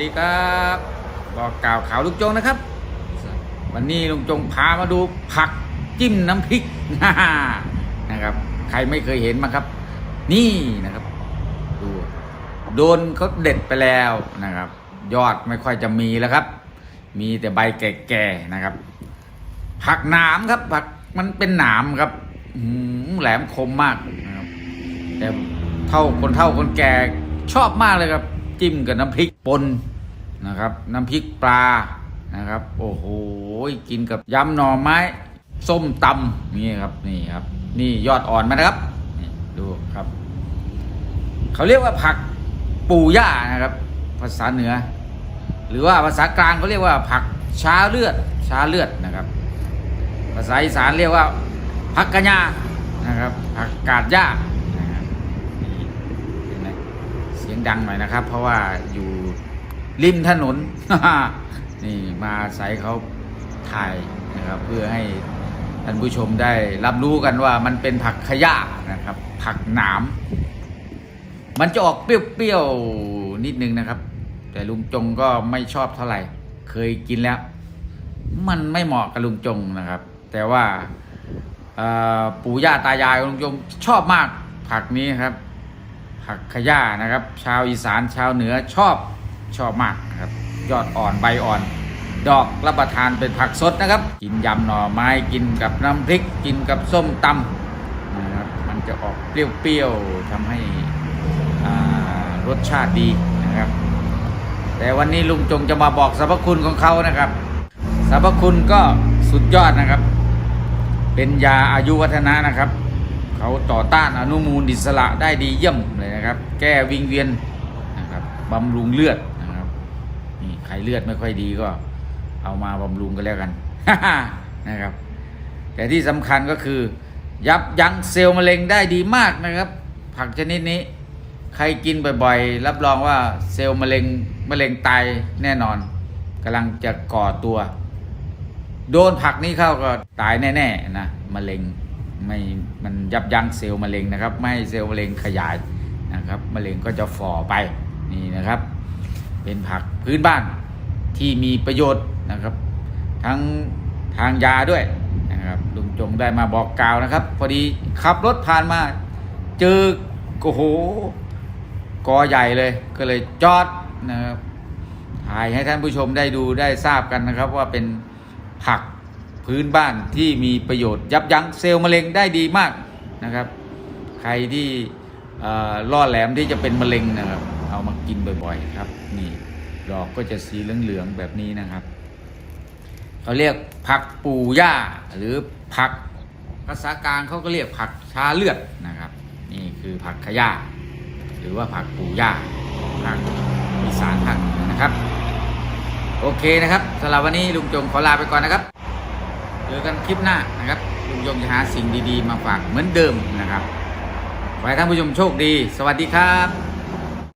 ดีครับบอกกล่าวข่าวลุงจงนะครับ วันนี้ลุงจงพามาดูผักจิ้มน้ำพริกนะครับ ใครไม่เคยเห็นมั้งครับ นี่นะครับ ดูโดนเขาเด็ดไปแล้วนะครับ ยอดไม่ค่อยจะมีแล้วครับ มีแต่ใบแก่ๆนะครับ ผักหนามครับ ผักมันเป็นหนามครับหืแหลมคมมากนะครับแต่เท่าคนเท่าคนแก่ชอบมากเลยครับ จิ้มกับน้ำพริกป่นนะครับ น้ำพริกปลานะครับ โอ้โหกินกับยำหน่อไม้ ส้มตำนี่ครับนี่ครับ นี่ยอดอ่อนมานะครับดูครับ เขาเรียกว่าผักปูย่านะครับ ภาษาเหนือ หรือว่าภาษากลางเขาเรียกว่าผักช้าเลือดช้าเลือดนะครับ ภาษาอีสานเรียกว่าผักกะยานะครับผักกาดย่านะครับนี่เห็นไหมเสี ยงดังหน่อยนะครับ เพราะว่าอยู่ริมถนน นี่มาใส่เขาถ่ายนะครับ เพื่อให้ท่านผู้ชมได้รับรู้กันว่ามันเป็นผักขยะนะครับ ผักหนาม มันจะออกเปรี้ยวๆนิดนึงนะครับ แต่ลุงจงก็ไม่ชอบเท่าไหร่ เคยกินแล้ว มันไม่เหมาะกับลุงจงนะครับ แต่ว่าปู่ย่าตายายลุงจงชอบมากผักนี้ครับ ผักขย่านะครับ ชาวอีสานชาวเหนือชอบชอบมากนะครับ ยอดอ่อนใบอ่อน ดอกรับประทานเป็นผักสดนะครับ กินยำหน่อไม้กินกับน้ำพริก กินกับส้มตำนะครับ มันจะออกเปรี้ยวๆทำให้รสชาติดีนะครับ แต่วันนี้ลุงจงจะมาบอกสรรพคุณของเขานะครับสรรพคุณก็สุดยอดนะครับ เป็นยาอายุวัฒนะนะครับ เขาต่อต้านอนุมูลอิสระได้ดีเยี่ยมเลยนะครับ แก้วิงเวียนนะครับบำรุงเลือดนะครับนี่ใครเลือดไม่ค่อยดีก็ เอามาบำรุงกันแล้วกันนะครับ แต่ที่สำคัญก็คือ ยับยั้งเซลล์มะเร็งได้ดีมากนะครับ ผักชนิดนี้ ใครกินบ่อยๆ รับรองว่าเซลล์มะเร็งมะเร็งตายแน่นอนกำลังจะก่อตัว โดนผักนี้เข้าก็ตายแน่ๆนะมะเร็ง ไม่มันยับยั้งเซลล์มะเร็งนะครับ ไม่ให้เซลล์มะเร็งขยายนะครับมะเร็งก็จะฝ่อไปนี่นะครับ เป็นผักพื้นบ้านที่มีประโยชน์นะครับ ทั้งทางยาด้วยนะครับลุงจงได้มาบอกกล่าวนะครับ พอดีขับรถผ่านมาเจอโอ้โหกอใหญ่เลยก็เลยจอดนะครับถ่ายให้ท่านผู้ชมได้ดูได้ทราบกันนะครับว่าเป็นผัก พื้นบ้านที่มีประโยชน์ยับยั้งเซลล์มะเร็งได้ดีมากนะครับ ใครที่ล่อแหลมที่จะเป็นมะเร็งนะครับ เอามากินบ่อยๆครับนี่ดอกก็จะสีเหลืองๆแบบนี้นะครับเขาเรียกผักปูย่าหรือผักภาษากลางเขาก็เรียกผักชาเลือดนะครับ นี่คือผักขย่าหรือว่าผักปูย่าทางอีสานภาคเหนือนะครับ โอเคนะครับสำหรับวันนี้ลุงจงขอลาไปก่อนนะครับ เจอกันคลิปหน้านะครับลุงจงจะหาสิ่งดีๆ มาฝากเหมือนเดิมนะครับขอให้ท่านผู้ชมโชคดี สวัสดีครับ